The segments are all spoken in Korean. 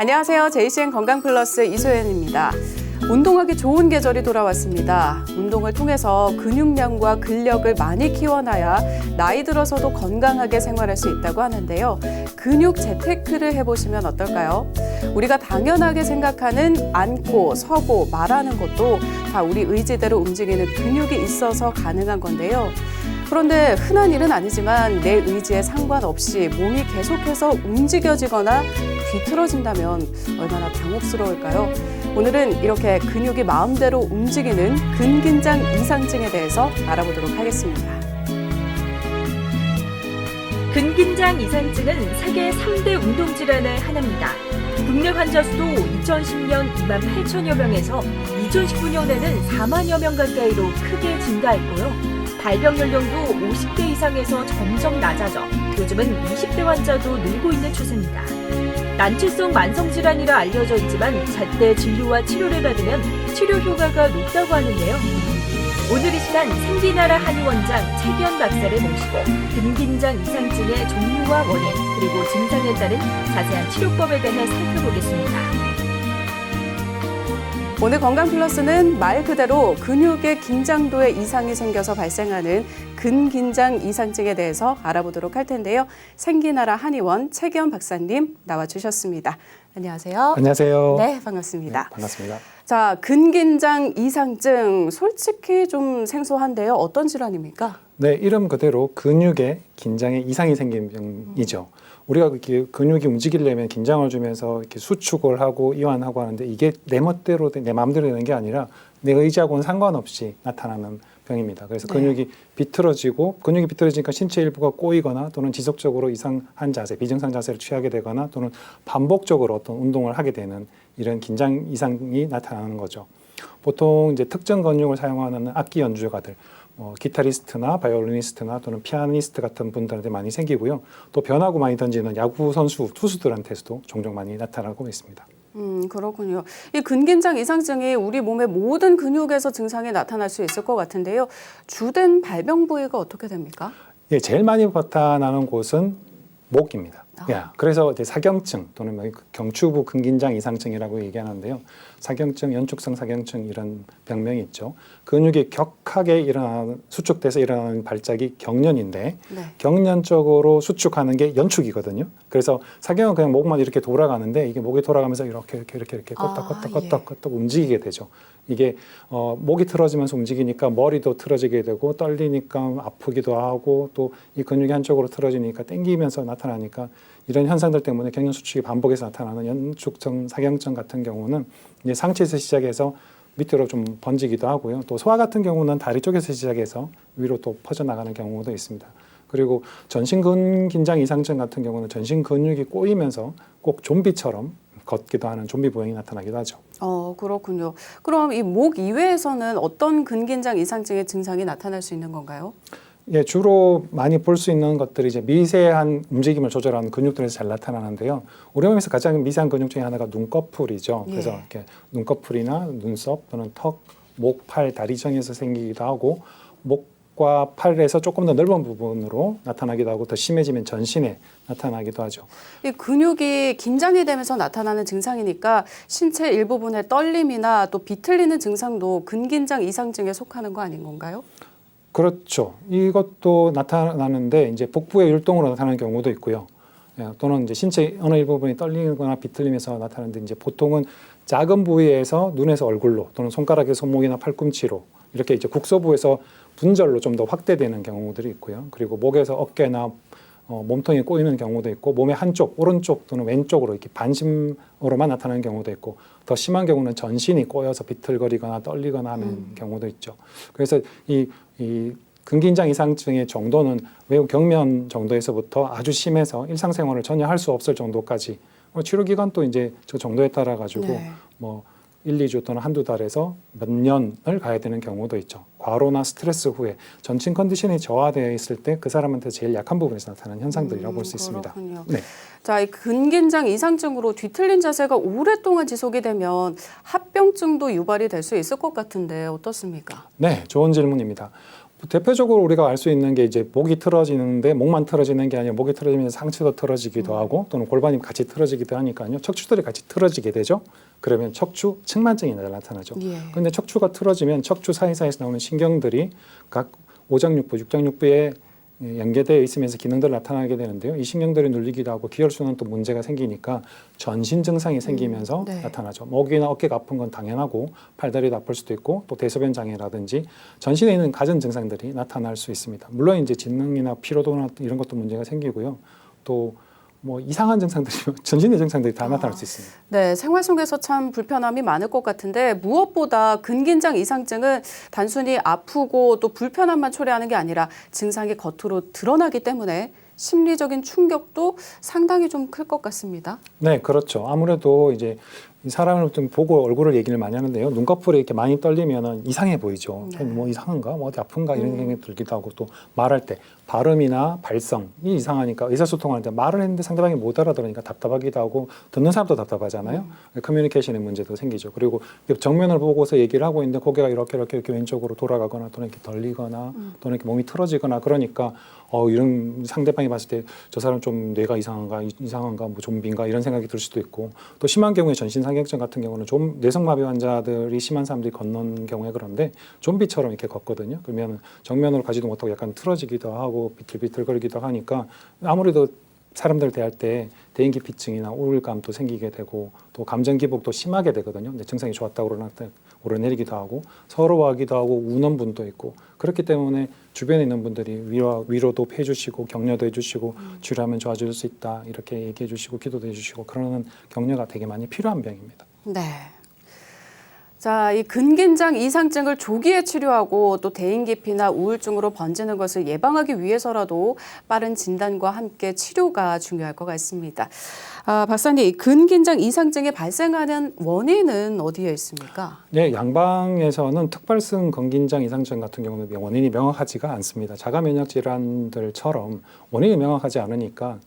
안녕하세요. JCN 건강 플러스 이소연입니다. 운동하기 좋은 계절이 돌아왔습니다. 운동을 통해서 근육량과 근력을 많이 키워놔야 나이 들어서도 건강하게 생활할 수 있다고 하는데요. 근육 재테크를 해보시면 어떨까요? 우리가 당연하게 생각하는 앉고, 서고, 말하는 것도 다 우리 의지대로 움직이는 근육이 있어서 가능한 건데요. 그런데 흔한 일은 아니지만 내 의지에 상관없이 몸이 계속해서 움직여지거나 뒤틀어진다면 얼마나 당혹스러울까요? 오늘은 이렇게 근육이 마음대로 움직이는 근긴장 이상증에 대해서 알아보도록 하겠습니다. 근긴장 이상증은 세계 3대 운동질환의 하나입니다. 국내 환자 수도 2010년 2만 8천여 명에서 2019년에는 4만여 명 가까이로 크게 증가했고요. 발병 연령도 50대 이상에서 점점 낮아져 요즘은 20대 환자도 늘고 있는 추세입니다. 난치성 만성질환이라 알려져 있지만 제때 진료와 치료를 받으면 치료 효과가 높다고 하는데요. 오늘 이 시간 생기나라 한의원장 최기현 박사를 모시고 근긴장 이상증의 종류와 원인 그리고 증상에 따른 자세한 치료법에 대해 살펴보겠습니다. 오늘 건강 플러스는 말 그대로 근육의 긴장도에 이상이 생겨서 발생하는 근긴장 이상증에 대해서 알아보도록 할 텐데요. 생기나라 한의원 최기현 박사님 나와 주셨습니다. 안녕하세요. 안녕하세요. 네, 반갑습니다. 네, 반갑습니다. 자, 근긴장 이상증 솔직히 좀 생소한데요. 어떤 질환입니까? 네, 이름 그대로 근육에 긴장에 이상이 생긴 병이죠. 우리가 이렇게 근육이 움직이려면 긴장을 주면서 이렇게 수축을 하고 이완하고 하는데 이게 내 멋대로 내 마음대로 되는 게 아니라 내 의지하고는 상관없이 나타나는 병입니다. 그래서 네. 근육이 비틀어지고 근육이 비틀어지니까 신체 일부가 꼬이거나 또는 지속적으로 이상한 자세, 비정상 자세를 취하게 되거나 또는 반복적으로 어떤 운동을 하게 되는 이런 긴장 이상이 나타나는 거죠. 보통 이제 특정 근육을 사용하는 악기 연주가들, 뭐 기타리스트나 바이올리니스트나 또는 피아니스트 같은 분들한테 많이 생기고요. 또 변하고 많이 던지는 야구 선수, 투수들한테서도 종종 많이 나타나고 있습니다. 음, 그렇군요. 이 근긴장 이상증이 우리 몸의 모든 근육에서 증상이 나타날 수 있을 것 같은데요. 주된 발병 부위가 어떻게 됩니까? 예, 제일 많이 나타나는 곳은 목입니다. 아. 예, 그래서 이제 사경증 또는 뭐 경추부 근긴장 이상증이라고 얘기하는데요. 사경증, 연축성 사경증 이런 병명이 있죠. 근육이 격하게 일어나는 수축돼서 일어나는 발작이 경련인데 네. 경련적으로 수축하는 게 연축이거든요. 그래서 사경은 그냥 목만 이렇게 돌아가는데 이게 목이 돌아가면서 이렇게 이렇게 이렇게 이렇게 아, 껐다 껐다 예. 껐다 껐다 움직이게 되죠. 이게 어, 목이 틀어지면서 움직이니까 머리도 틀어지게 되고 떨리니까 아프기도 하고 또 이 근육이 한쪽으로 틀어지니까 땡기면서 나타나니까 이런 현상들 때문에 경련 수축이 반복해서 나타나는 연축성 사경증 같은 경우는 이제 상체에서 시작해서 밑으로 좀 번지기도 하고요. 또 소화 같은 경우는 다리 쪽에서 시작해서 위로 또 퍼져나가는 경우도 있습니다. 그리고 전신근 긴장 이상증 같은 경우는 전신 근육이 꼬이면서 꼭 좀비처럼 걷기도 하는 좀비 보행이 나타나기도 하죠. 어, 그렇군요. 그럼 이 목 이외에서는 어떤 근긴장 이상증의 증상이 나타날 수 있는 건가요? 예, 주로 많이 볼 수 있는 것들이 이제 미세한 움직임을 조절하는 근육들에서 잘 나타나는데요. 우리 몸에서 가장 미세한 근육 중에 하나가 눈꺼풀이죠. 그래서 예. 이렇게 눈꺼풀이나 눈썹 또는 턱, 목, 팔, 다리 정에서 생기기도 하고 목과 팔에서 조금 더 넓은 부분으로 나타나기도 하고 더 심해지면 전신에 나타나기도 하죠. 이 근육이 긴장이 되면서 나타나는 증상이니까 신체 일부분의 떨림이나 또 비틀리는 증상도 근긴장 이상증에 속하는 거 아닌 건가요? 그렇죠. 이것도 나타나는데 이제 복부의 율동으로 나타나는 경우도 있고요. 예, 또는 이제 신체 어느 일부분이 떨리거나 비틀리면서 나타나는데 이제 보통은 작은 부위에서 눈에서 얼굴로 또는 손가락의 손목이나 팔꿈치로 이렇게 이제 국소부에서 분절로 좀 더 확대되는 경우들이 있고요. 그리고 목에서 어깨나 어, 몸통이 꼬이는 경우도 있고 몸의 한쪽 오른쪽 또는 왼쪽으로 이렇게 반심으로만 나타나는 경우도 있고 더 심한 경우는 전신이 꼬여서 비틀거리거나 떨리거나 하는 음. 경우도 있죠. 그래서 이, 이 근긴장 이상증의 정도는 매우 경미한 정도에서부터 아주 심해서 일상생활을 전혀 할 수 없을 정도까지 어, 치료 기간도 이제 저 정도에 따라 가지고 네. 뭐 1, 2주 또는 한두 달에서 몇 년을 가야 되는 경우도 있죠. 과로나 스트레스 후에 전신 컨디션이 저하되어 있을 때 그 사람한테 제일 약한 부분에서 나타나는 현상들이라고 볼수 있습니다. 음. 네. 자, 이 근긴장 이상증으로 뒤틀린 자세가 오랫동안 지속이 되면 합병증도 유발이 될 수 있을 것 같은데 어떻습니까? 네, 좋은 질문입니다. 대표적으로 우리가 알 수 있는 게 이제 목이 틀어지는데 목만 틀어지는 게 아니라 목이 틀어지면서 상체도 틀어지기도 하고 또는 골반이 같이 틀어지기도 하니까요. 척추들이 같이 틀어지게 되죠. 그러면 척추 측만증이 나타나죠. 예. 근데 척추가 틀어지면 척추 사이사이에서 나오는 신경들이 각 오장육부, 육장육부에 연계되어 있으면서 기능들 나타나게 되는데요. 이 신경들이 눌리기도 하고 기혈순환 또 문제가 생기니까 전신 증상이 생기면서 음, 네. 나타나죠. 목이나 어깨가 아픈 건 당연하고 팔다리도 아플 수도 있고 또 대소변 장애라든지 전신에 있는 가전 증상들이 나타날 수 있습니다. 물론 이제 진능이나 피로도나 이런 것도 문제가 생기고요. 또 뭐 이상한 증상들이 전신의 증상들이 다 나타날 수 있습니다. 네, 생활 속에서 참 불편함이 많을 것 같은데 무엇보다 근긴장 이상증은 단순히 아프고 또 불편함만 초래하는 게 아니라 증상이 겉으로 드러나기 때문에 심리적인 충격도 상당히 좀 클 것 같습니다. 네, 그렇죠. 아무래도 이제 이 사람을 좀 보고 얼굴을 얘기를 많이 하는데요. 눈꺼풀이 이렇게 많이 떨리면은 이상해 보이죠. 네. 뭐 이상한가? 뭐 어디 아픈가? 이런 음. 생각이 들기도 하고 또 말할 때 발음이나 발성이 이상하니까 의사소통할 때 말을 했는데 상대방이 못 알아들으니까 답답하기도 하고 듣는 사람도 답답하잖아요. 커뮤니케이션의 문제도 생기죠. 그리고 정면을 보고서 얘기를 하고 있는데 고개가 이렇게 이렇게 이렇게 왼쪽으로 돌아가거나 또는 이렇게 덜리거나 또는 이렇게 몸이 틀어지거나 그러니까 어 이런 상대방이 봤을 때 저 사람 좀 뇌가 이상한가 이- 이상한가 뭐 좀비인가 이런 생각이 들 수도 있고 또 심한 경우에 전신 상경증 같은 경우는 좀 뇌성마비 환자들이 심한 사람들이 걷는 경우에 그런데 좀비처럼 이렇게 걷거든요. 그러면 정면으로 가지도 못하고 약간 틀어지기도 하고 비틀비틀거리기도 하니까 아무래도 사람들 대할 때 대인기 피증이나 우울감도 생기게 되고 또 감정 기복도 심하게 되거든요. 근데 증상이 좋았다고 그러나 오르내리기도 하고 서러워하기도 하고 우는 분도 있고 그렇기 때문에 주변에 있는 분들이 위로, 위로도 해주시고 격려도 해주시고 치료하면 좋아질 수 있다 이렇게 얘기해 주시고 기도도 해주시고 그러는 격려가 되게 많이 필요한 병입니다. 네. 자, 이 근긴장 이상증을 조기에 치료하고 또 대인기피나 우울증으로 번지는 것을 예방하기 위해서라도 빠른 진단과 함께 치료가 중요할 것 같습니다. 아, 박사님, 이 근긴장 이상증이 발생하는 원인은 어디에 있습니까? 네, 양방에서는 특발성 건긴장 이상증 같은 경우는 원인이 명확하지가 않습니다. 자가 면역 질환들처럼 원인이 명확하지 않으니까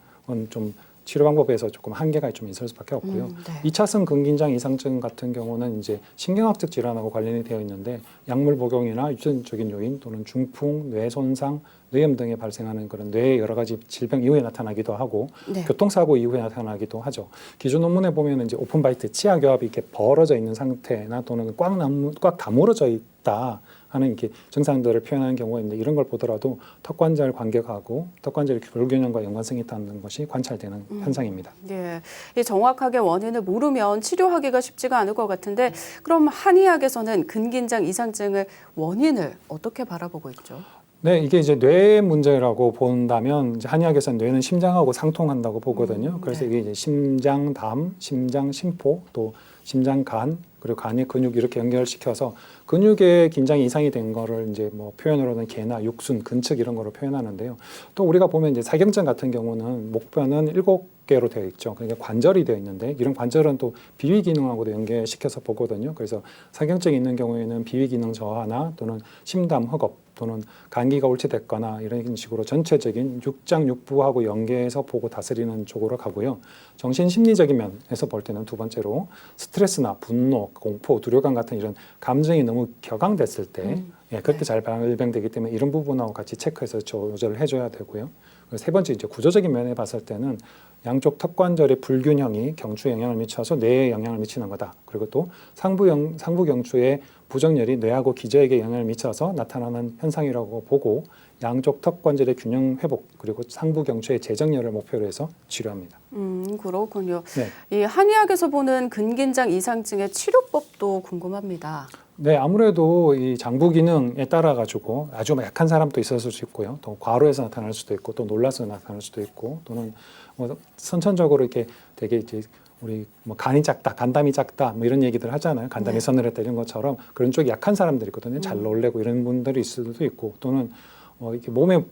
좀 치료 방법에서 조금 한계가 좀 있을 수밖에 없고요. 음, 네. 이차성 근긴장 이상증 같은 경우는 이제 신경학적 질환하고 관련이 되어 있는데 약물 복용이나 유전적인 요인 또는 중풍, 뇌 손상, 뇌염 등에 발생하는 그런 뇌의 여러 가지 질병 이후에 나타나기도 하고 네. 교통사고 이후에 나타나기도 하죠. 기존 논문에 보면 이제 오픈바이트 치아 교합이 이렇게 벌어져 있는 상태나 또는 꽉, 남, 꽉 다물어져 있다 하는 이렇게 증상들을 표현하는 경우가 있는데 이런 걸 보더라도 턱관절 관계하고 턱관절 불균형과 연관성이 있다는 것이 관찰되는 현상입니다. 예, 이 정확하게 원인을 모르면 치료하기가 쉽지가 않을 것 같은데 그럼 한의학에서는 근긴장 이상증을 원인을 어떻게 바라보고 있죠? 네, 이게 이제 뇌 문제라고 본다면 한의학에서는 뇌는 심장하고 상통한다고 보거든요. 음, 그래서 네. 이게 이제 심장 담, 심장 심포, 또 심장 간 그리고 간의 근육 이렇게 연결시켜서 근육의 긴장이 이상이 된 거를 이제 뭐 표현으로는 개나 육순, 근측 이런 거로 표현하는데요. 또 우리가 보면 이제 사경증 같은 경우는 목뼈는 일곱 개로 되어 있죠. 그러니까 관절이 되어 있는데 이런 관절은 또 비위 기능하고도 연계시켜서 보거든요. 그래서 사경증이 있는 경우에는 비위 기능 저하나 또는 심담, 흑업 또는 감기가 옳지됐거나 이런 식으로 전체적인 육장 육부하고 연계해서 보고 다스리는 쪽으로 가고요. 정신 심리적인 면에서 볼 때는 두 번째로 스트레스나 분노, 공포, 두려감 같은 이런 감정이 너무 격앙됐을 때 음. 예, 그렇게 잘 발병되기 때문에 이런 부분하고 같이 체크해서 조절을 해줘야 되고요. 그리고 세 번째 이제 구조적인 면에 봤을 때는 양쪽 턱관절의 불균형이 경추에 영향을 미쳐서 뇌에 영향을 미치는 거다. 그리고 또 상부경 상부 경추의 부정열이 뇌하고 기저에게 영향을 미쳐서 나타나는 현상이라고 보고 양쪽 턱관절의 균형 회복 그리고 상부 경추의 재정렬을 목표로 해서 치료합니다. 음, 그렇군요. 네. 이 한의학에서 보는 근긴장 이상증의 치료법도 궁금합니다. 네, 아무래도 이 장부 기능에 따라 가지고 아주 약한 사람도 있었을 수 있고요. 또 과로해서 나타날 수도 있고 또 놀라서 나타날 수도 있고 또는 뭐 선천적으로 이렇게 되게 이제 우리 뭐 간이 작다, 간담이 작다 뭐 이런 얘기들 하잖아요. 간담이 네. 서늘했다 이런 것처럼 그런 쪽이 약한 사람들이 있거든요. 잘 놀래고 이런 분들이 있을 수도 있고 또는 어 이렇게 몸에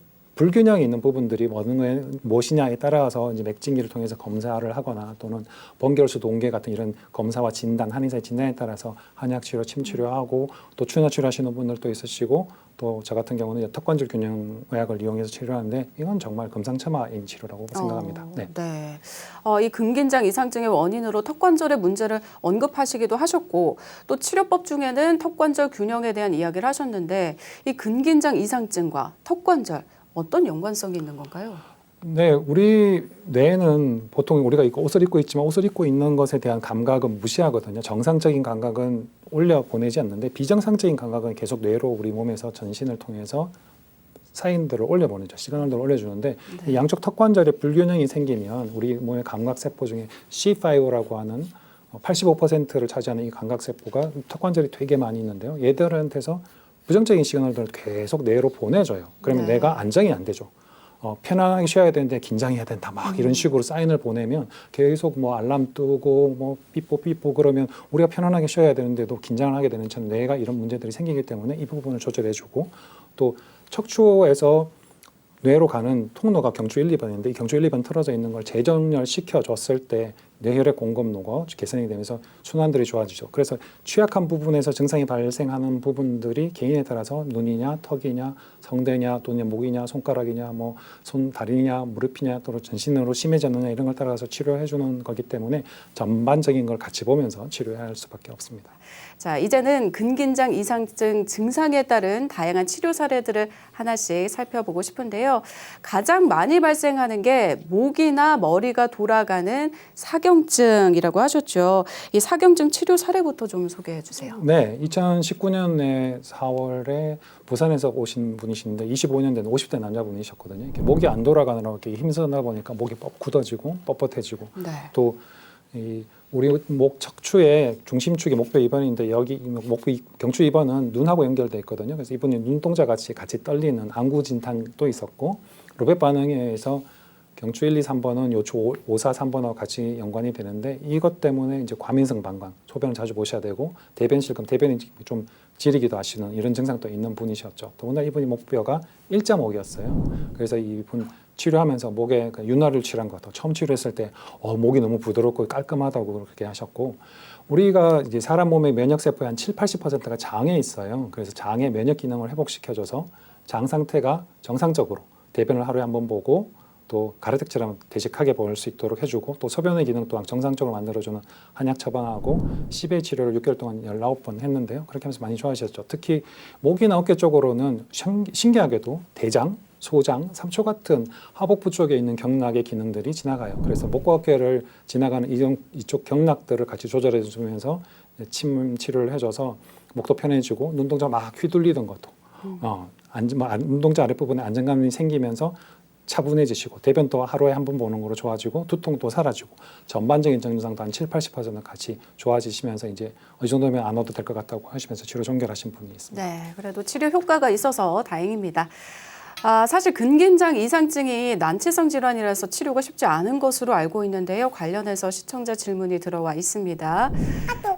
불균형이 있는 부분들이 어느 무엇이냐에 따라서 이제 맥진기를 통해서 검사를 하거나 또는 번개월수 동계 같은 이런 검사와 진단 한의사의 진단에 따라서 한약 치료, 침 치료하고 또 추나 치료하시는 분들도 있으시고 또 저 같은 경우는 턱관절 균형 의학을 이용해서 치료하는데 이건 정말 금상첨화인 치료라고 생각합니다. 어, 네. 네. 어, 이 근긴장 이상증의 원인으로 턱관절의 문제를 언급하시기도 하셨고 또 치료법 중에는 턱관절 균형에 대한 이야기를 하셨는데 이 근긴장 이상증과 턱관절 어떤 연관성이 있는 건가요? 네, 우리 뇌는 보통 우리가 옷을 입고 있지만 옷을 입고 있는 것에 대한 감각은 무시하거든요. 정상적인 감각은 올려 보내지 않는데 비정상적인 감각은 계속 뇌로 우리 몸에서 전신을 통해서 사인들을 올려보내죠. 시그널들을 올려주는데 이 양쪽 턱관절에 불균형이 생기면 우리 몸의 감각 세포 중에 C5라고 하는 85%를 차지하는 이 감각 세포가 턱관절이 되게 많이 있는데요. 얘들한테서 부정적인 시그널들을 계속 뇌로 보내줘요. 그러면 네. 뇌가 안정이 안 되죠. 어, 편안하게 쉬어야 되는데 긴장해야 된다 막 이런 식으로 사인을 보내면 계속 뭐 알람 뜨고 뭐 삐뽀 삐뽀 그러면 우리가 편안하게 쉬어야 되는데도 긴장을 하게 되는 참 뇌가 이런 문제들이 생기기 때문에 이 부분을 조절해주고 또 척추에서 뇌로 가는 통로가 경추 1, 2번인데 이 경추 1, 2번 틀어져 있는 걸 재정렬 시켜줬을 때 뇌혈액 공급로가 개선이 되면서 순환들이 좋아지죠. 그래서 취약한 부분에서 증상이 발생하는 부분들이 개인에 따라서 눈이냐, 턱이냐, 성대냐, 또는 목이냐, 손가락이냐, 뭐 손, 다리냐, 무릎이냐, 또 전신으로 심해졌느냐 이런 걸 따라서 치료해 주는 거기 때문에 전반적인 걸 같이 보면서 치료해야 할 수밖에 없습니다. 자, 이제는 근긴장 이상증 증상에 따른 다양한 치료 사례들을 하나씩 살펴보고 싶은데요. 가장 많이 발생하는 게 목이나 머리가 돌아가는 사 경증이라고 하셨죠. 이 사경증 치료 사례부터 좀 소개해 주세요. 네, 2019년에 4월에 부산에서 오신 분이신데 25년 된 50대 남자분이셨거든요. 이렇게 목이 안 돌아가느라고 이렇게 힘쓰다 보니까 목이 뻑 굳어지고 뻣뻣해지고 네. 또 이 우리 목 척추의 중심축이 목뼈 2번인데 여기 목뼈 이- 경추 2번은 눈하고 연결돼 있거든요. 그래서 이분이 눈동자 같이 같이 떨리는 안구 진탕도 있었고 로벳 반응에 의해서 경추 1, 2, 3번은 요추 5, 4, 3번하고 같이 연관이 되는데 이것 때문에 이제 과민성 방광, 소변을 자주 보셔야 되고 대변 실금, 대변이 좀 지리기도 하시는 이런 증상도 있는 분이셨죠. 더군다나 이분이 목뼈가 1.5였어요. 그래서 이분 치료하면서 목에 그 윤활을 치료한 것 같아요. 처음 치료했을 때 어, 목이 너무 부드럽고 깔끔하다고 그렇게 하셨고 우리가 이제 사람 몸의 면역 세포의 한 7, 80%가 장에 있어요. 그래서 장의 면역 기능을 회복시켜줘서 장 상태가 정상적으로 대변을 하루에 한 번 보고 또 가래떡처럼 되직하게 볼수 있도록 해주고 또 소변의 기능 또한 정상적으로 만들어주는 한약 처방하고 CBA 치료를 6개월 동안 19번 했는데요. 그렇게 하면서 많이 좋아하셨죠. 특히 목이나 어깨 쪽으로는 신- 신기하게도 대장, 소장, 삼초 같은 하복부 쪽에 있는 경락의 기능들이 지나가요. 그래서 목과 어깨를 지나가는 이쪽 경락들을 같이 조절해 주면서 침 치료를 해줘서 목도 편해지고 눈동자 막 휘둘리던 것도 어, 안, 뭐, 안- 눈동자 아랫부분에 안정감이 생기면서 차분해지시고 대변도 하루에 한 번 보는 거로 좋아지고 두통도 사라지고 전반적인 증상도 한 7, 80% 같이 좋아지시면서 이제 이 정도면 안 와도 될 것 같다고 하시면서 치료 종결하신 분이 있습니다. 네, 그래도 치료 효과가 있어서 다행입니다. 아, 사실 근긴장 이상증이 난치성 질환이라서 치료가 쉽지 않은 것으로 알고 있는데요. 관련해서 시청자 질문이 들어와 있습니다.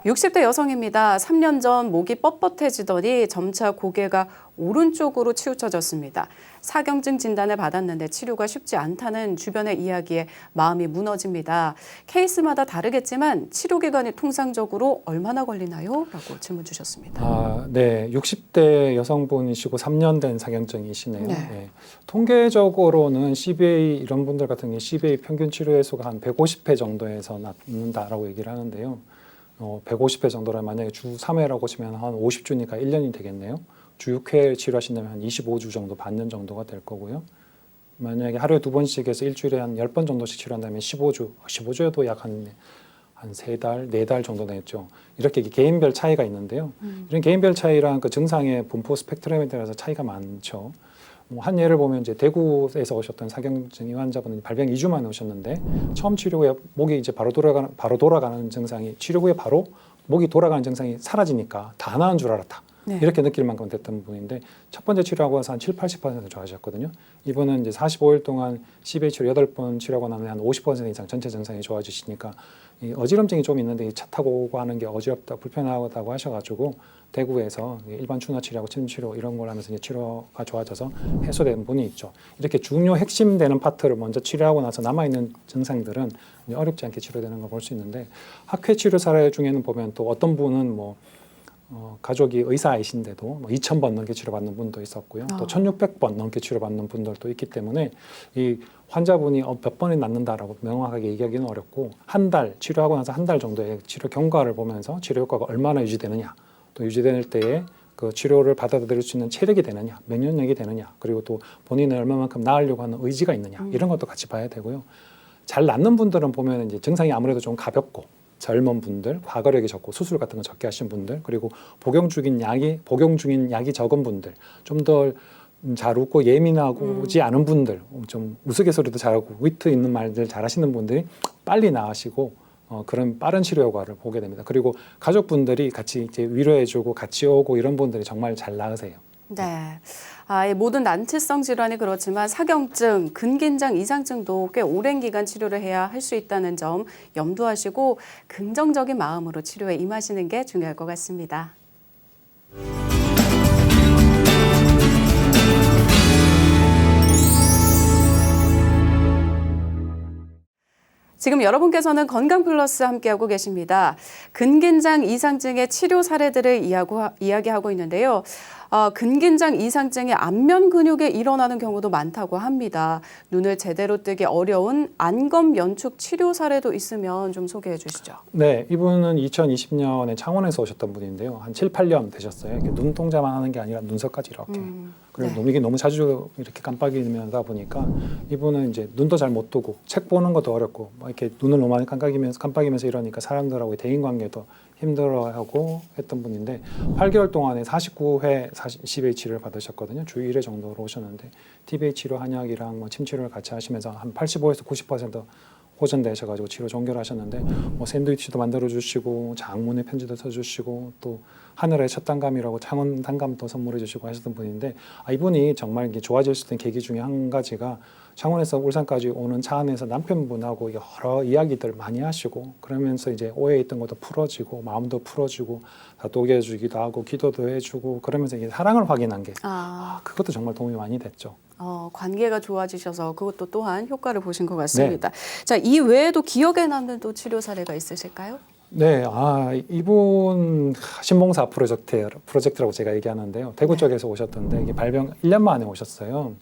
60대 여성입니다. 3년 전 목이 뻣뻣해지더니 점차 고개가 오른쪽으로 치우쳐졌습니다. 사경증 진단을 받았는데 치료가 쉽지 않다는 주변의 이야기에 마음이 무너집니다. 케이스마다 다르겠지만 치료 기간이 통상적으로 얼마나 걸리나요? 라고 질문 주셨습니다. 아, 네. 60대 여성분이시고 3년 된 사경증이시네요. 네. 네. 통계적으로는 CBA 이런 분들 같은 경우 CBA 평균 치료 횟수가 한 150회 정도에서 낫는다라고 얘기를 하는데요. 어, 150회 정도라 만약에 주 3회라고 치면 한 50주니까 1년이 되겠네요. 주 6회 치료하신다면 한 25주 정도, 반년 정도가 될 거고요. 만약에 하루에 두 번씩 해서 일주일에 한 10번 정도씩 치료한다면 15주, 15주에도 약한한세 달, 네달 정도 되겠죠. 이렇게 개인별 차이가 있는데요. 이런 개인별 차이랑 그 증상의 분포 스펙트럼에 따라서 차이가 많죠. 뭐한 예를 보면 이제 대구에서 오셨던 사경증 이 환자분은 발병 2주 만에 오셨는데 처음 치료 후에 목이 이제 바로 돌아가는 바로 돌아가는 증상이 치료 후에 바로 목이 돌아가는 증상이 사라지니까 다 나은 줄 알았다. 네. 이렇게 느낄 만큼 됐던 분인데 첫 번째 치료하고 나서 한 7, 80% 좋아하셨거든요. 이분은 이제 45일 동안 CBA 치료 8번 치료하고 나면 한 50% 이상 전체 증상이 좋아지시니까 이 어지럼증이 좀 있는데 이 차 타고 오고 하는 게 어지럽다, 불편하다고 하셔가지고 대구에서 일반 추나 치료하고 침 치료 이런 걸 하면서 이제 치료가 좋아져서 해소된 분이 있죠. 이렇게 중요 핵심 되는 파트를 먼저 치료하고 나서 남아 있는 증상들은 어렵지 않게 치료되는 걸 볼 수 있는데 학회 치료 사례 중에는 보면 또 어떤 분은 뭐 어, 가족이 의사이신데도 뭐 2,000번 넘게 치료받는 분도 있었고요. 아. 또 1,600번 넘게 치료받는 분들도 있기 때문에 이 환자분이 어, 몇 번이 낫는다라고 명확하게 얘기하기는 어렵고 한 달 치료하고 나서 한 달 정도의 치료 경과를 보면서 치료 효과가 얼마나 유지되느냐 또 유지될 때에 그 치료를 받아들일 수 있는 체력이 되느냐 면역력이 되느냐 그리고 또 본인은 얼마만큼 나으려고 하는 의지가 있느냐 이런 것도 같이 봐야 되고요. 잘 낫는 분들은 보면 이제 증상이 아무래도 좀 가볍고 젊은 분들, 과거력이 적고 수술 같은 거 적게 하신 분들, 그리고 복용 중인 약이 복용 중인 약이 적은 분들, 좀 더 잘 웃고 예민하고지 않은 분들, 좀 우스갯소리도 잘하고 위트 있는 말들 잘하시는 분들이 빨리 나으시고 어, 그런 빠른 치료 효과를 보게 됩니다. 그리고 가족분들이 같이 이제 위로해주고 같이 오고 이런 분들이 정말 잘 나으세요. 네. 아, 이 모든 난치성 질환이 그렇지만 사경증, 근긴장 이상증도 꽤 오랜 기간 치료를 해야 할 수 있다는 점 염두하시고 긍정적인 마음으로 치료에 임하시는 게 중요할 것 같습니다. 지금 여러분께서는 건강 플러스 함께하고 계십니다. 근긴장 이상증의 치료 사례들을 이야기하고 있는데요. 어, 근긴장 이상증의 안면 근육에 일어나는 경우도 많다고 합니다. 눈을 제대로 뜨기 어려운 안검 연축 치료 사례도 있으면 좀 소개해 주시죠. 네, 이분은 2020년에 창원에서 오셨던 분인데요. 한 7, 8년 되셨어요. 이렇게 눈동자만 하는 게 아니라 눈썹까지 이렇게. 음, 그리고 네. 너무 이게 너무 자주 이렇게 깜빡이면다 보니까 이분은 이제 눈도 잘 못 뜨고 책 보는 것도 어렵고 막 이렇게 눈을 너무 많이 깜빡이면서 깜빡이면서 이러니까 사람들하고 대인 관계도 힘들어하고 했던 분인데 8개월 동안에 49회 10H를 받으셨거든요. 주 1회 정도로 오셨는데 TBH 치료 한약이랑 뭐 침 치료를 같이 하시면서 한 85에서 90% 호전되셔가지고 치료 종결하셨는데 뭐 샌드위치도 만들어 주시고 장문의 편지도 써주시고 또 하늘의 첫 단감이라고 창원 단감도 선물해 주시고 하셨던 분인데 아, 이분이 정말 이게 좋아질 수 있는 계기 중에 한 가지가 창원에서 울산까지 오는 차 안에서 남편분하고 여러 이야기들 많이 하시고 그러면서 이제 오해 있던 것도 풀어지고 마음도 풀어지고 다독여주기도 하고 기도도 해주고 그러면서 이게 사랑을 확인한 게 아, 아, 그것도 정말 도움이 많이 됐죠. 어, 관계가 좋아지셔서 그것도 또한 효과를 보신 것 같습니다. 자, 이 외에도 기억에 남는 또 치료 사례가 있으실까요? 네, 아 이분 신봉사 프로젝트 프로젝트라고 제가 얘기하는데요. 대구 네. 쪽에서 오셨던데 이게 발병 1년 만에 오셨어요.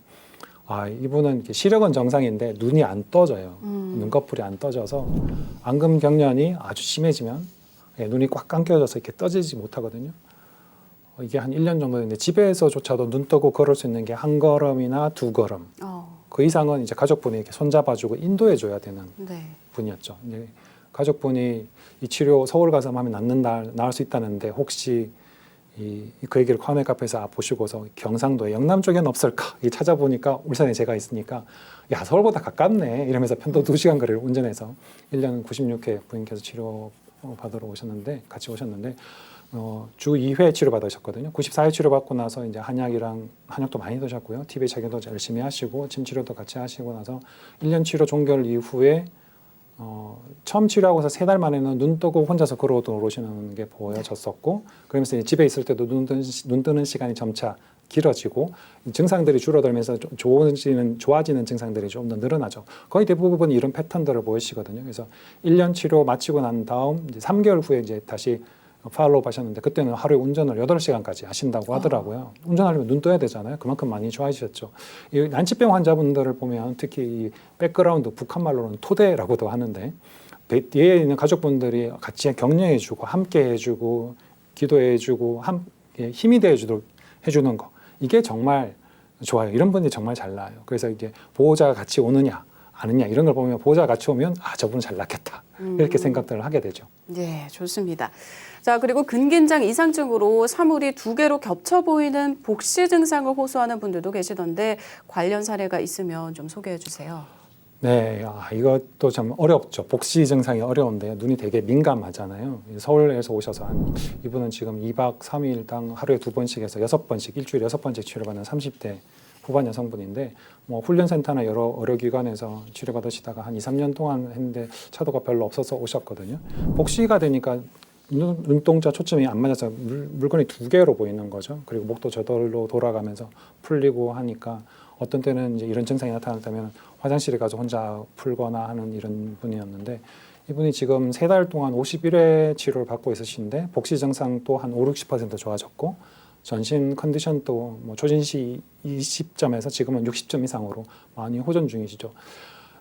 아 이분은 시력은 정상인데 눈이 안 떠져요. 음. 눈꺼풀이 안 떠져서 안금 경련이 아주 심해지면 예, 눈이 꽉 감겨져서 이렇게 떠지지 못하거든요. 어, 이게 한 1년 정도 됐는데 집에서조차도 눈 뜨고 걸을 수 있는 게 한 걸음이나 두 걸음. 어, 그 이상은 이제 가족분이 이렇게 손잡아주고 인도해 줘야 되는 네. 분이었죠. 이제 가족분이 이 치료 서울 가서 하면 낫는다 나을 수 있다는데 혹시 이, 그 얘기를 과메 카페에서 보시고서 경상도에 영남 쪽엔 없을까 이 찾아보니까 울산에 제가 있으니까 야 서울보다 가깝네 이러면서 편도 두 시간 거리를 운전해서 1년 96회 부인께서 치료 받으러 오셨는데 같이 오셨는데 어, 주 2회 치료 받으셨거든요. 94회 치료 받고 나서 이제 한약이랑 한약도 많이 드셨고요. TB 착용도 열심히 하시고 침 치료도 같이 하시고 나서 1년 치료 종결 이후에 어, 처음 치료하고서 세 달 만에는 눈 뜨고 혼자서 걸어 들어오시는 게 보여졌었고 그러면서 집에 있을 때도 눈 뜨는, 시- 눈 뜨는 시간이 점차 길어지고 이 증상들이 줄어들면서 좀 좋아지는 좋아지는 증상들이 좀 더 늘어나죠. 거의 대부분 이런 패턴들을 보이시거든요. 그래서 1년 치료 마치고 난 다음 이제 3개월 후에 이제 다시 팔로우 하셨는데 그때는 하루에 운전을 8시간까지 하신다고 하더라고요. 운전하려면 눈 떠야 되잖아요. 그만큼 많이 좋아지셨죠. 이 난치병 환자분들을 보면 특히 이 백그라운드 북한 말로는 토대라고도 하는데 배- 뒤에 있는 가족분들이 같이 격려해주고 함께 해주고 기도해주고 함, 예, 힘이 되어주도록 해주는 거 이게 정말 좋아요. 이런 분들이 정말 잘 나요. 그래서 이게 보호자가 같이 오느냐 아느냐 이런 걸 보면 보호자가 같이 오면 아 저분은 잘 낫겠다 이렇게 생각들을 하게 되죠. 네, 좋습니다. 자, 그리고 근긴장 이상증으로 사물이 두 개로 겹쳐 보이는 복시 증상을 호소하는 분들도 계시던데 관련 사례가 있으면 좀 소개해 주세요. 네, 아, 이것도 참 어렵죠. 복시 증상이 어려운데요. 눈이 되게 민감하잖아요. 서울에서 오셔서 한 이분은 지금 2박 3일당 하루에 두 번씩 해서 여섯 번씩 일주일에 여섯 번씩 치료받는 30대 후반 여성분인데 뭐 훈련센터나 여러 의료기관에서 치료받으시다가 한 2, 3년 동안 했는데 차도가 별로 없어서 오셨거든요. 복시가 되니까 눈, 눈동자 초점이 안 맞아서 물, 물건이 두 개로 보이는 거죠. 그리고 목도 저절로 돌아가면서 풀리고 하니까 어떤 때는 이제 이런 증상이 나타났다면 화장실에 가서 혼자 풀거나 하는 이런 분이었는데 이분이 지금 세 달 동안 51회 치료를 받고 있으신데 복시 증상도 한 5, 60% 좋아졌고 전신 컨디션도 뭐 초진시 20점에서 지금은 60점 이상으로 많이 호전 중이시죠.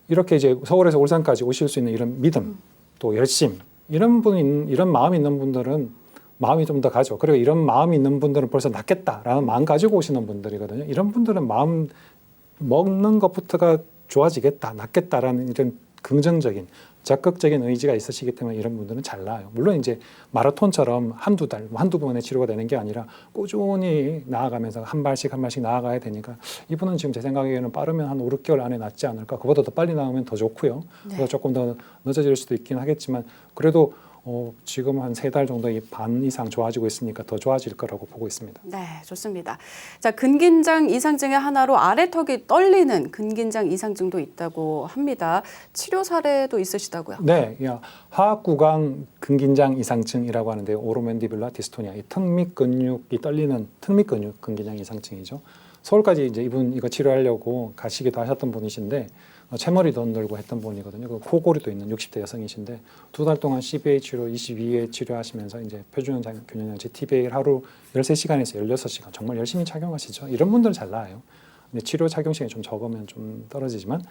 이렇게 이제 서울에서 울산까지 오실 수 있는 이런 믿음 또 열심 이런 분 이런 마음이 있는 분들은 마음이 좀 더 가죠. 그리고 이런 마음이 있는 분들은 벌써 낫겠다라는 마음 가지고 오시는 분들이거든요. 이런 분들은 마음 먹는 것부터가 좋아지겠다, 낫겠다라는 이런 긍정적인 적극적인 의지가 있으시기 때문에 이런 분들은 잘 나아요. 물론 이제 마라톤처럼 한두 달, 뭐 한두 번에 치료가 되는 게 아니라 꾸준히 나아가면서 한 발씩 한 발씩 나아가야 되니까 이분은 지금 제 생각에는 빠르면 한 5, 6개월 안에 낫지 않을까. 그보다 더 빨리 나오면 더 좋고요. 네. 그래서 조금 더 늦어질 수도 있긴 하겠지만 그래도 어, 지금 한 세 달 정도 이반 이상 좋아지고 있으니까 더 좋아질 거라고 보고 있습니다. 네, 좋습니다. 자, 근긴장 이상증의 하나로 아래 턱이 떨리는 근긴장 이상증도 있다고 합니다. 치료 사례도 있으시다고요? 네, 야, 하악구강 근긴장 이상증이라고 하는데 오로맨디블라 디스토니아, 이 턱밑 근육이 떨리는 턱밑 근육 근긴장 이상증이죠. 서울까지 이제 이분 이거 치료하려고 가시기도 하셨던 분이신데 어, 채머리도 흔들고 했던 분이거든요. 그 코골이도 있는 60대 여성이신데 두 달 동안 치료, 22회 치료하시면서 이제 표준형 균형장치 TBA를 하루 13시간에서 16시간 정말 열심히 착용하시죠. 이런 분들은 잘 나아요. 근데 치료 착용 시간이 좀 적으면 좀 떨어지지만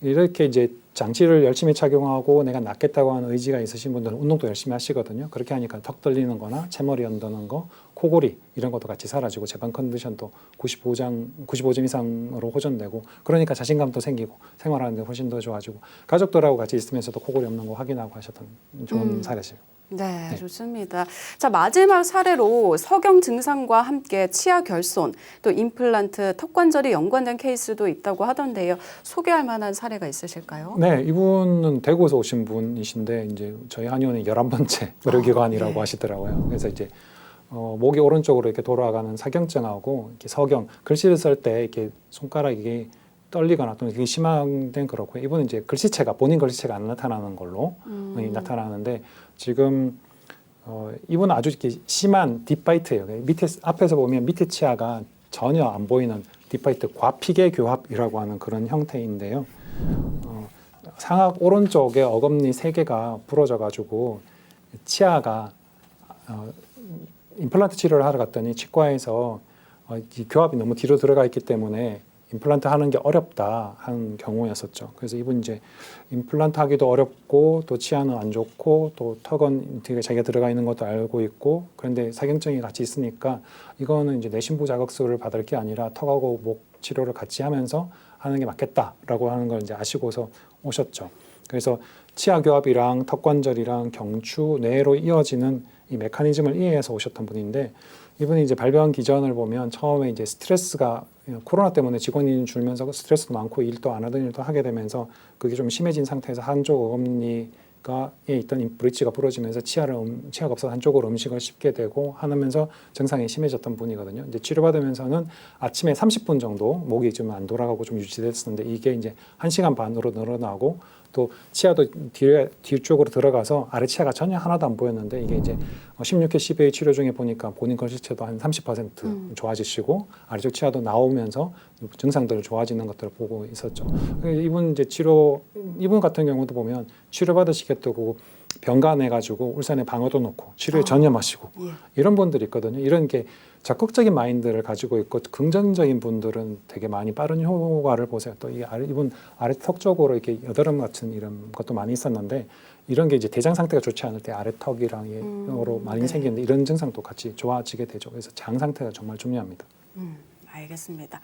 이렇게 이제 장치를 열심히 착용하고 내가 낫겠다고 하는 의지가 있으신 분들은 운동도 열심히 하시거든요. 그렇게 하니까 턱 떨리는 거나 채머리 흔드는 거, 코골이 이런 것도 같이 사라지고 제방 컨디션도 95점, 95점 이상으로 호전되고 그러니까 자신감도 생기고 생활하는데 훨씬 더 좋아지고 가족들하고 같이 있으면서도 코골이 없는 거 확인하고 하셨던 좋은 음. 사례죠. 네, 네. 좋습니다. 자, 마지막 사례로 석영 증상과 함께 치아 결손, 또 임플란트, 턱관절이 연관된 케이스도 있다고 하던데요. 소개할 만한 사례가 있으실까요? 네, 이분은 대구에서 오신 분이신데 이제 저희 한의원의 11번째 의료기관이라고 네. 하시더라고요. 그래서 이제 어, 목이 오른쪽으로 이렇게 돌아가는 사경증하고 이렇게 서경 글씨를 쓸 때 이렇게 손가락이 떨리거나 또는 되게 심한 데는 그렇고요. 이분은 이제 글씨체가 본인 글씨체가 안 나타나는 걸로 음. 나타나는데 지금 어, 이분은 아주 이렇게 심한 딥바이트예요. 밑에 앞에서 보면 밑에 치아가 전혀 안 보이는 딥바이트 과피계 교합이라고 하는 그런 형태인데요. 어, 상악 오른쪽에 어금니 세 개가 부러져 가지고 치아가 어, 임플란트 치료를 하러 갔더니 치과에서 어, 이 교합이 너무 뒤로 들어가 있기 때문에 임플란트 하는 게 어렵다 하는 경우였었죠. 그래서 이분 이제 임플란트 하기도 어렵고 또 치아는 안 좋고 또 턱은 되게 자기가 들어가 있는 것도 알고 있고 그런데 사경증이 같이 있으니까 이거는 이제 내신부 자극술을 받을 게 아니라 턱하고 목 치료를 같이 하면서 하는 게 맞겠다라고 하는 걸 이제 아시고서 오셨죠. 그래서 치아 교합이랑 턱 관절이랑 경추, 뇌로 이어지는 이 메커니즘을 이해해서 오셨던 분인데 이분이 이제 발병 기전을 보면 처음에 이제 스트레스가 코로나 때문에 직원이 줄면서 스트레스도 많고 일도 안 하던 일도 하게 되면서 그게 좀 심해진 상태에서 한쪽 어금니가 에 있던 이 브릿지가 부러지면서 치아를 음, 치아가 없어서 한쪽으로 음식을 씹게 되고 하면서 증상이 심해졌던 분이거든요. 이제 치료받으면서는 아침에 30분 정도 목이 좀 안 돌아가고 좀 유지됐었는데 이게 이제 1시간 반으로 늘어나고 또 치아도 뒤에 뒤쪽으로 들어가서 아래 치아가 전혀 하나도 안 보였는데 이게 이제 16회 CBA 치료 중에 보니까 본인 걸실체도 한 30% 음. 좋아지시고 아래쪽 치아도 나오면서 증상들을 좋아지는 것들을 보고 있었죠. 이분 이제 치료 이분 같은 경우도 보면 치료 받으시겠다고 병가 내 가지고 울산에 방어도 놓고 치료에 아. 전념하시고 예. 이런 분들이 있거든요. 이런 게 적극적인 마인드를 가지고 있고 긍정적인 분들은 되게 많이 빠른 효과를 보세요. 또 이 이분 아래 턱 쪽으로 이렇게 여드름 같은 이런 것도 많이 있었는데 이런 게 이제 대장 상태가 좋지 않을 때 아래 턱이랑 으로 음, 많이 네. 생기는데 이런 증상도 같이 좋아지게 되죠. 그래서 장 상태가 정말 중요합니다. 음, 알겠습니다.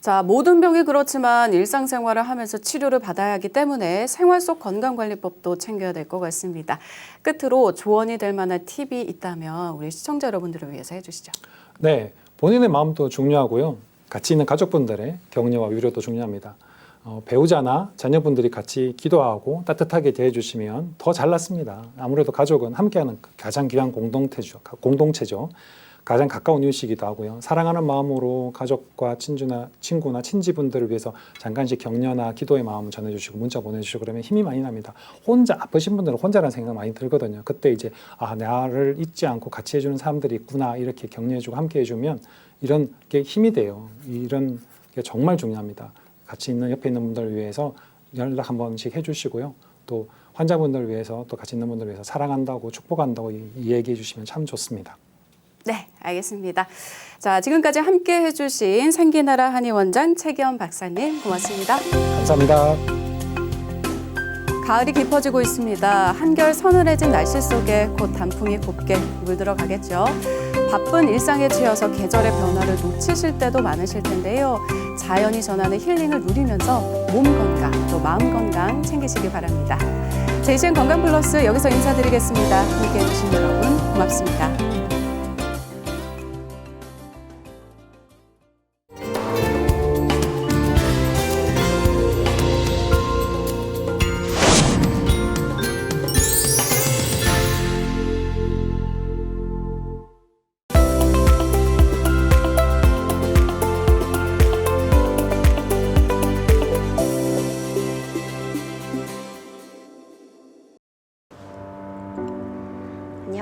자, 모든 병이 그렇지만 일상생활을 하면서 치료를 받아야 하기 때문에 생활 속 건강관리법도 챙겨야 될 것 같습니다. 끝으로 조언이 될 만한 팁이 있다면 우리 시청자 여러분들을 위해서 해주시죠. 네, 본인의 마음도 중요하고요. 같이 있는 가족분들의 격려와 위로도 중요합니다. 어, 배우자나 자녀분들이 같이 기도하고 따뜻하게 대해주시면 더 잘났습니다. 아무래도 가족은 함께하는 가장 귀한 공동체죠. 공동체죠. 가장 가까운 이웃이기도 하고요. 사랑하는 마음으로 가족과 친주나 친구나 친지분들을 위해서 잠깐씩 격려나 기도의 마음을 전해주시고 문자 보내주시고 그러면 힘이 많이 납니다. 혼자 아프신 분들은 혼자라는 생각 많이 들거든요. 그때 이제 아 나를 잊지 않고 같이 해주는 사람들이 있구나 이렇게 격려해주고 함께 해주면 이런 게 힘이 돼요. 이런 게 정말 중요합니다. 같이 있는 옆에 있는 분들을 위해서 연락 한 번씩 해주시고요. 또 환자분들을 위해서 또 같이 있는 분들을 위해서 사랑한다고 축복한다고 이- 얘기해 주시면 참 좋습니다. 네, 알겠습니다. 자, 지금까지 함께 해주신 상기나라 한의원장 최기현 박사님 고맙습니다. 감사합니다. 가을이 깊어지고 있습니다. 한결 서늘해진 날씨 속에 곧 단풍이 곱게 물들어 가겠죠. 바쁜 일상에 치여서 계절의 변화를 놓치실 때도 많으실 텐데요. 자연이 전하는 힐링을 누리면서 몸 건강, 또 마음 건강 챙기시기 바랍니다. 제이젠 건강 플러스 여기서 인사드리겠습니다. 함께 해주신 여러분 고맙습니다.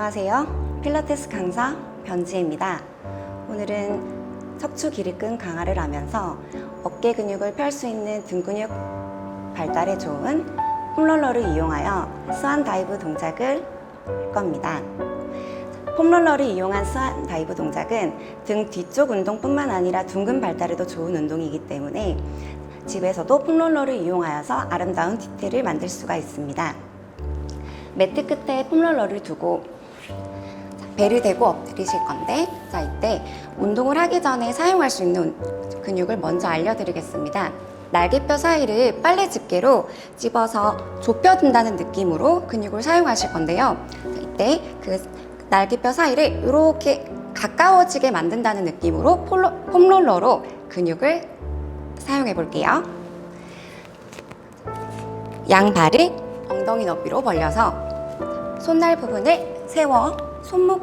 안녕하세요. 필라테스 강사 변지혜입니다. 오늘은 척추 기립근 강화를 하면서 어깨 근육을 펼 수 있는 등 근육 발달에 좋은 폼롤러를 이용하여 스완 다이브 동작을 할 겁니다. 폼롤러를 이용한 스완 다이브 동작은 등 뒤쪽 운동뿐만 아니라 둥근 발달에도 좋은 운동이기 때문에 집에서도 폼롤러를 이용하여서 아름다운 뒤태를 만들 수가 있습니다. 매트 끝에 폼롤러를 두고 자, 배를 대고 엎드리실 건데 자 이때 운동을 하기 전에 사용할 수 있는 근육을 먼저 알려드리겠습니다. 날개뼈 사이를 빨래 집게로 찝어서 좁혀준다는 느낌으로 근육을 사용하실 건데요. 자, 이때 그 날개뼈 사이를 이렇게 가까워지게 만든다는 느낌으로 폴로, 폼롤러로 근육을 사용해 볼게요. 양발을 엉덩이 너비로 벌려서 손날 부분을 세워 손목,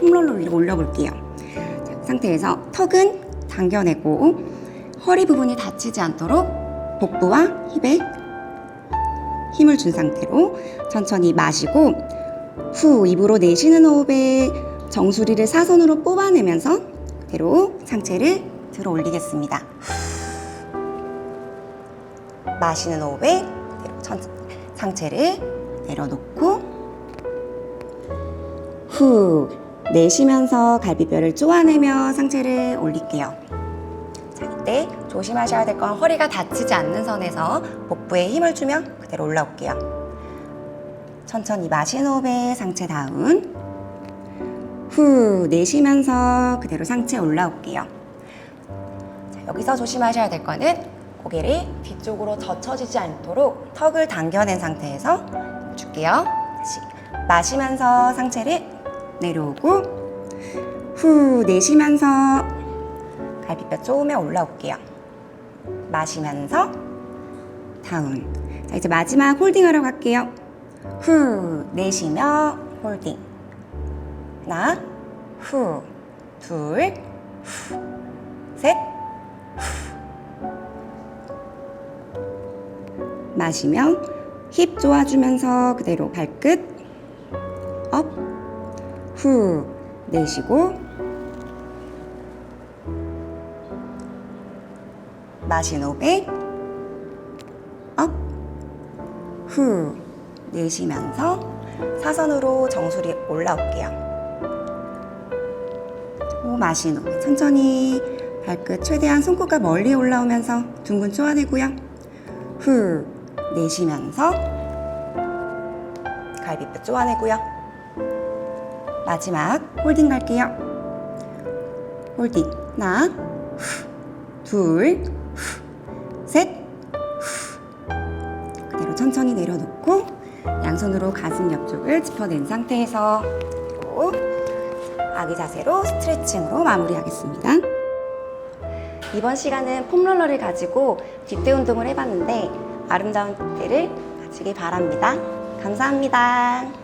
폼롤러 위로 올려볼게요. 자, 이 상태에서 턱은 당겨내고 허리 부분이 다치지 않도록 복부와 힙에 힘을 준 상태로 천천히 마시고 후 입으로 내쉬는 호흡에 정수리를 사선으로 뽑아내면서 그대로 상체를 들어 올리겠습니다. 마시는 호흡에 상체를 내려놓고 후 내쉬면서 갈비뼈를 쪼아내며 상체를 올릴게요. 자, 이때 조심하셔야 될 건 허리가 다치지 않는 선에서 복부에 힘을 주며 그대로 올라올게요. 천천히 마시는 호흡에 상체 다운. 후 내쉬면서 그대로 상체 올라올게요. 자, 여기서 조심하셔야 될 거는 고개를 뒤쪽으로 젖혀지지 않도록 턱을 당겨낸 상태에서 줄게요. 다시 마시면서 상체를 내려오고 후 내쉬면서 갈비뼈 쪼으며 올라올게요. 마시면서 다운. 자 이제 마지막 홀딩 하러 갈게요. 후 내쉬며 홀딩. 하나, 후, 둘, 후, 셋, 마시며 힙 조아주면서 그대로 발끝 업, 후 내쉬고 마신 호흡에 업, 후 내쉬면서 사선으로 정수리 올라올게요. 호 마신 호흡 천천히 발끝 최대한 손끝과 멀리 올라오면서 둥근 쪼아내고요. 후 내쉬면서 갈비뼈 쪼아내고요. 마지막 홀딩 갈게요. 홀딩 하나, 후, 둘, 후, 셋, 후. 그대로 천천히 내려놓고 양손으로 가슴 옆쪽을 짚어낸 상태에서 아기 자세로 스트레칭으로 마무리하겠습니다. 이번 시간은 폼롤러를 가지고 뒷대 운동을 해봤는데 아름다운 뒷대를 가지기 바랍니다. 감사합니다.